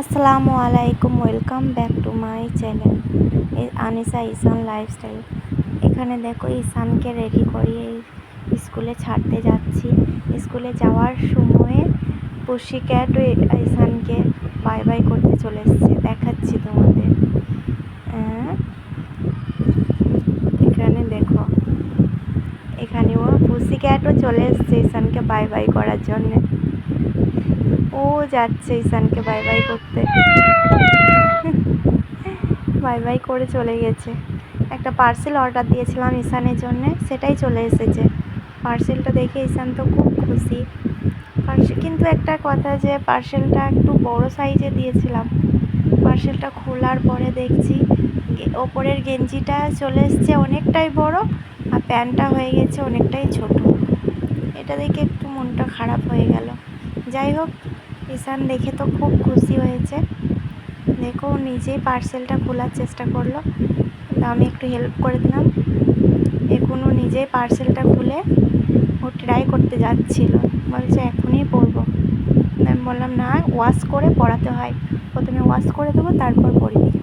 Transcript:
আসসালামু আলাইকুম welcome back to my channel. Anisa Isan lifestyle. এখানে দেখো ইসানকে রেডি করিয়ে স্কুলে ছাড়তে যাচ্ছি। স্কুলে যাওয়ার সময়ে পুষি ক্যাট ইসানকে বাই বাই করতে চলে এসছে দেখাচ্ছি তোমাদের। হ্যাঁ, এখানে দেখো এখানে ও পুষি ক্যাটও চলে এসছে ইসানকে বাই বাই করার জন্যে। ও যাচ্ছে ঈশানকে বাই বাই করতে। বাই বাই করে চলে গেছে। একটা পার্সেল অর্ডার দিয়েছিলাম ঈশানের জন্যে, সেটাই চলে এসেছে। পার্সেলটা দেখে ঈশান তো খুব খুশি। পার্সেল কিন্তু একটা কথা যে পার্সেলটা একটু বড় সাইজে দিয়েছিলাম। পার্সেলটা খোলার পরে দেখছি ওপরের গেঞ্জিটা চলে এসছে অনেকটাই বড়, আর প্যান্টটা হয়ে গেছে অনেকটাই ছোট। এটা দেখে একটু মনটা খারাপ হয়ে গেল। যাই হোক ঈশান দেখে তো খুব খুশি হয়েছে। দেখো নিজেই পার্সেলটা খোলার চেষ্টা করল। আমি একটু হেল্প করে দিলাম। এখনও নিজেই পার্সেলটা খুলে ও ট্রাই করতে যাচ্ছিল। বলছে, এখনই পড়ব আমি বললাম, না ওয়াশ করে পড়াতে হয়। প্রথমে ওয়াশ করে দেবো, তারপর পরবি